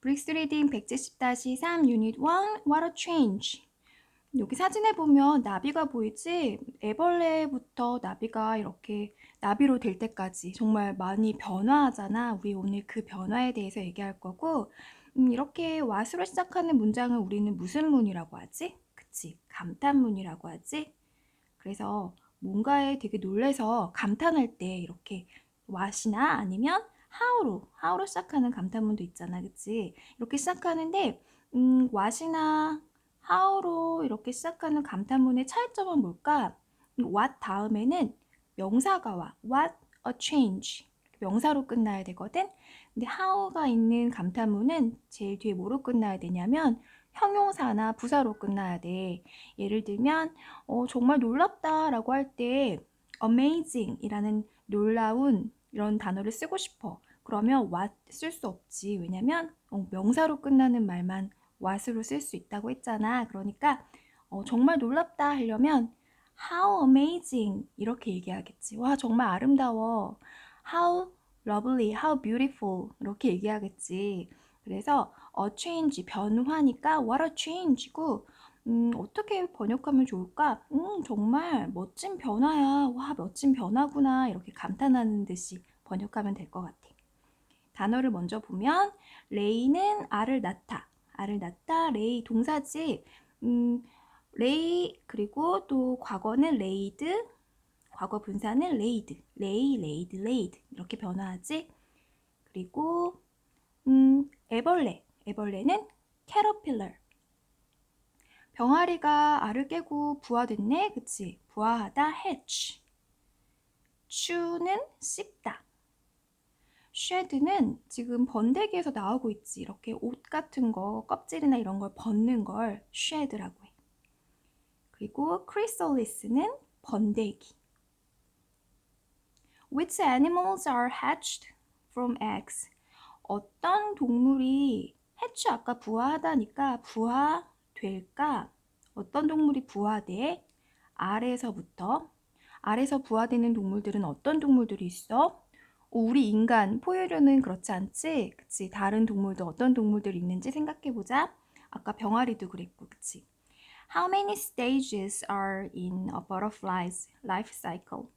브릭스 리딩 170-3 유닛 1 What a change 여기 사진에 보면 나비가 보이지? 애벌레부터 나비가 이렇게 나비로 될 때까지 정말 많이 변화하잖아. 우리 오늘 그 변화에 대해서 얘기할 거고 음, 이렇게 what으로 시작하는 문장을 우리는 무슨 문이라고 하지? 그치? 감탄문이라고 하지? 그래서 뭔가에 되게 놀래서 감탄할 때 이렇게 what이나 아니면 how로, how로 시작하는 감탄문도 있잖아. 그치? 이렇게 시작하는데 음, what이나 how로 이렇게 시작하는 감탄문의 차이점은 뭘까? what 다음에는 명사가 와. what a change. 명사로 끝나야 되거든. 근데 how가 있는 감탄문은 제일 뒤에 뭐로 끝나야 되냐면 형용사나 부사로 끝나야 돼. 예를 들면 어, 정말 놀랍다라고 할 때 amazing이라는 놀라운 이런 단어를 쓰고 싶어. 그러면 what 쓸 수 없지. 왜냐면 어, 명사로 끝나는 말만 what으로 쓸 수 있다고 했잖아. 그러니까 어, 정말 놀랍다 하려면 how amazing 이렇게 얘기하겠지. 와 정말 아름다워. how lovely, how beautiful 이렇게 얘기하겠지. 그래서 a change 변화니까 what a change고 음, 어떻게 번역하면 좋을까? 음, 정말 멋진 변화야. 와, 멋진 변화구나. 이렇게 감탄하는 듯이 번역하면 될 것 같아. 단어를 먼저 보면 레이는 알을 낳다. 알을 낳다. 레이 동사지. 음, 레이 그리고 또 과거는 레이드. 과거 분사는 레이드. 레이, 레이드, 레이드. 이렇게 변화하지. 그리고 음, 애벌레. 애벌레는 캐러필러. 병아리가 알을 깨고 부화됐네. 그치? 부화하다 hatch. 추는 씹다. 쉐드는 지금 번데기에서 나오고 있지. 이렇게 옷 같은 거, 껍질이나 이런 걸 벗는 걸 쉐드라고 해. 그리고 크리솔리스는 번데기. Which animals are hatched from eggs? 어떤 동물이 해치 아까 부화하다니까 부화 될까? 어떤 동물이 부화돼? 아래서부터 아래서 부화되는 동물들은 어떤 동물들이 있어? 우리 인간 포유류는 그렇지 않지? 그치? 다른 동물도 어떤 동물들이 있는지 생각해 보자. 아까 병아리도 그랬고, 그치? How many stages are in a butterfly's life cycle?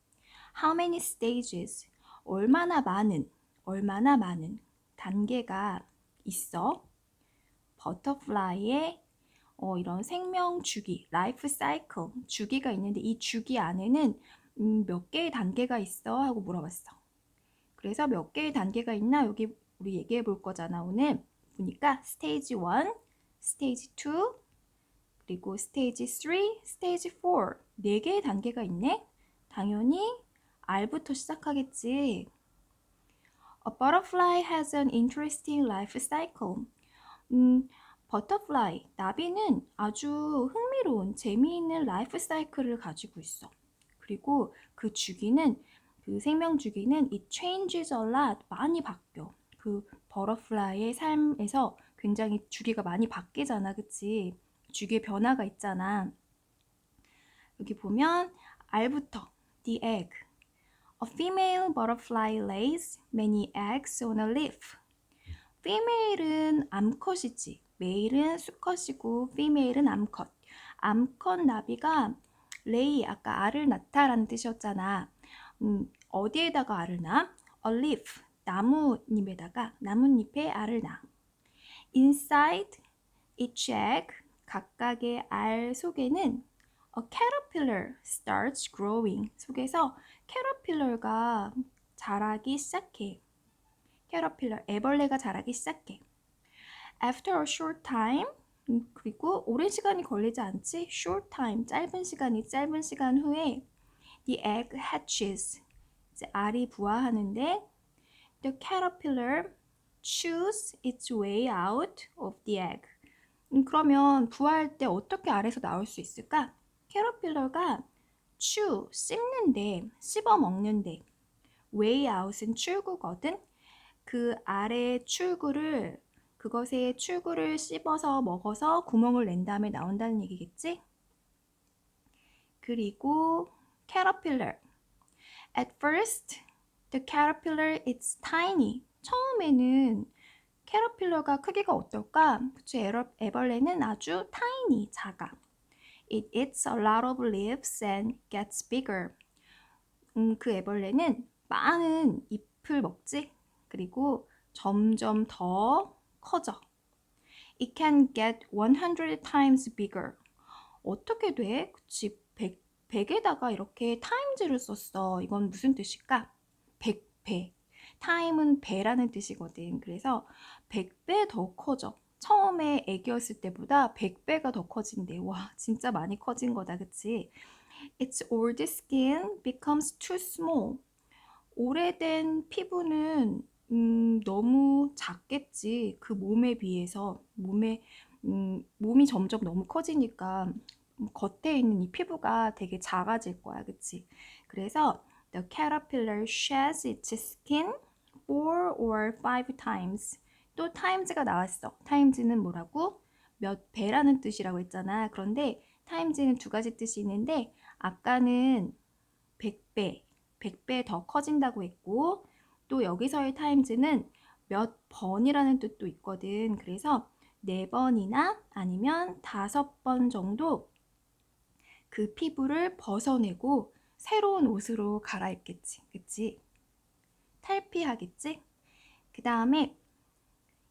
How many stages? 얼마나 많은, 얼마나 많은 단계가 있어? 버터플라이의 어, 이런 생명 주기, 라이프 사이클, 주기가 있는데 이 주기 안에는 음, 몇 개의 단계가 있어? 하고 물어봤어. 그래서 몇 개의 단계가 있나 여기 우리 얘기해 볼 거잖아 오늘 보니까 스테이지 1, 스테이지 2, 그리고 스테이지 3, 스테이지 4 네 개의 단계가 있네. 당연히 R부터 시작하겠지. A butterfly has an interesting life cycle. 음, 버터플라이, 나비는 아주 흥미로운, 재미있는 라이프 사이클을 가지고 있어. 그리고 그 주기는 그 생명 주기는 it changes a lot 많이 바뀌어. 그 버터플라이의 삶에서 굉장히 주기가 많이 바뀌잖아, 그치? 주기의 변화가 있잖아. 여기 보면 R부터 the egg. A female butterfly lays many eggs on a leaf. female은 암컷이지. 메일은 수컷이고 female은 암컷. 암컷 나비가 레이 아까 알을 낳다라는 뜻이었잖아. 음, 어디에다가 알을 낳아? A leaf, 나뭇잎에다가 나뭇잎에 알을 낳아. Inside each egg, 각각의 알 속에는 a caterpillar starts growing. 속에서 caterpillar가 자라기 시작해. caterpillar, 애벌레가 자라기 시작해. After a short time, 그리고 오랜 시간이 걸리지 않지? short time, 짧은 시간이 짧은 시간 후에 The egg hatches. 이제 알이 부화하는데 The caterpillar chews its way out of the egg. 음, 그러면 부화할 때 어떻게 알에서 나올 수 있을까? 캐터필러가 chew, 씹는데, 씹어 먹는데 way out은 출구거든. 그 알의 출구를 그것의 출구를 씹어서 먹어서 구멍을 낸 다음에 나온다는 얘기겠지? 그리고 caterpillar. At first, the caterpillar is tiny. 처음에는 캐러필러가 크기가 어떨까? 그치, 애벌레는 아주 tiny, 작아. It eats a lot of leaves and gets bigger. 음, 그 애벌레는 많은 잎을 먹지? 그리고 점점 더 커져. It can get 100 times bigger. 어떻게 돼? 그치, 100, 100에다가 이렇게 times를 썼어. 이건 무슨 뜻일까? 100배. time은 배라는 뜻이거든. 그래서 100배 더 커져. 처음에 애기였을 때보다 100배가 더 커진대. 와, 진짜 많이 커진 거다. 그치? Its old skin becomes too small. 오래된 피부는 음, 너무 작겠지. 그 몸에 비해서 몸에 음, 몸이 점점 너무 커지니까 겉에 있는 이 피부가 되게 작아질 거야, 그치? 그래서 the caterpillar sheds its skin four or five times. 또 times가 나왔어. times는 뭐라고? 몇 배라는 뜻이라고 했잖아. 그런데 times는 두 가지 뜻이 있는데 아까는 100배, 100배 더 커진다고 했고 또 여기서의 times는 몇 번이라는 뜻도 있거든. 그래서 네 번이나 아니면 다섯 번 정도 그 피부를 벗어내고 새로운 옷으로 갈아입겠지. 그치? 탈피하겠지? 그 다음에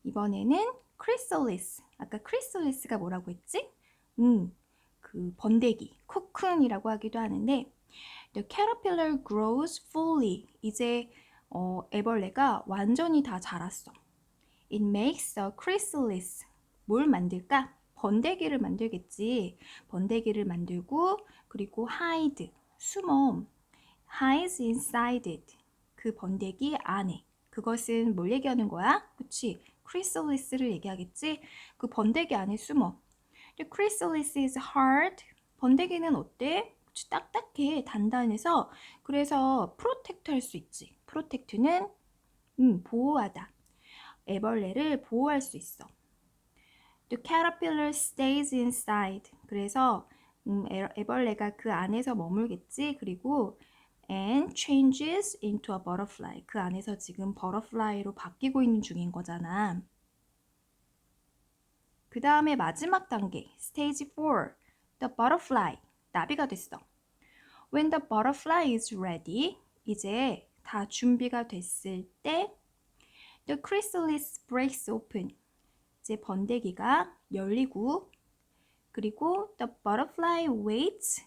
이번에는 크리솔리스. 아까 크리솔리스가 뭐라고 했지? 음, 그 번데기, 코쿤이라고 하기도 하는데 The caterpillar grows fully. 이제 어, 애벌레가 완전히 다 자랐어. It makes a chrysalis. 뭘 만들까? 번데기를 만들겠지. 번데기를 만들고 그리고 hide, 숨어. hides inside it. 그 번데기 안에. 그것은 뭘 얘기하는 거야? 그치? 크리솔리스를 얘기하겠지? 그 번데기 안에 숨어. The chrysalis is hard. 번데기는 어때? 그치? 딱딱해, 단단해서 그래서 프로텍트 할 수 있지. 프로텍트는 음, 보호하다. 애벌레를 보호할 수 있어. The caterpillar stays inside. 그래서 음, 애, 애벌레가 그 안에서 머물겠지. 그리고 and changes into a butterfly. 그 안에서 지금 butterfly로 바뀌고 있는 중인 거잖아. 그 다음에 마지막 단계, stage 4. The butterfly. 나비가 됐어. When the butterfly is ready. 이제 다 준비가 됐을 때 The chrysalis breaks open. 이제 번데기가 열리고 그리고 the butterfly waits.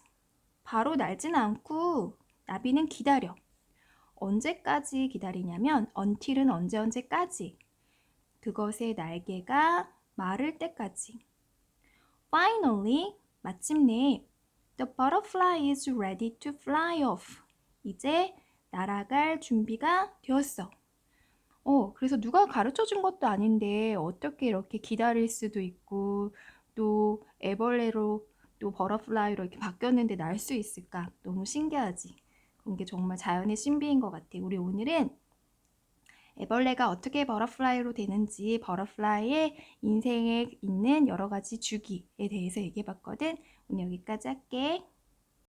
바로 날지는 않고 나비는 기다려. 언제까지 기다리냐면 until은 언제 언제까지. 그것의 날개가 마를 때까지. Finally, 마침내 the butterfly is ready to fly off. 이제 날아갈 준비가 되었어. 어, 그래서 누가 가르쳐 준 것도 아닌데 어떻게 이렇게 기다릴 수도 있고 또 애벌레로 또 버터플라이로 이렇게 바뀌었는데 날 수 있을까? 너무 신기하지. 그런 게 정말 자연의 신비인 것 같아. 우리 오늘은 애벌레가 어떻게 버터플라이로 되는지 버터플라이의 인생에 있는 여러 가지 주기에 대해서 얘기해 봤거든. 오늘 여기까지 할게.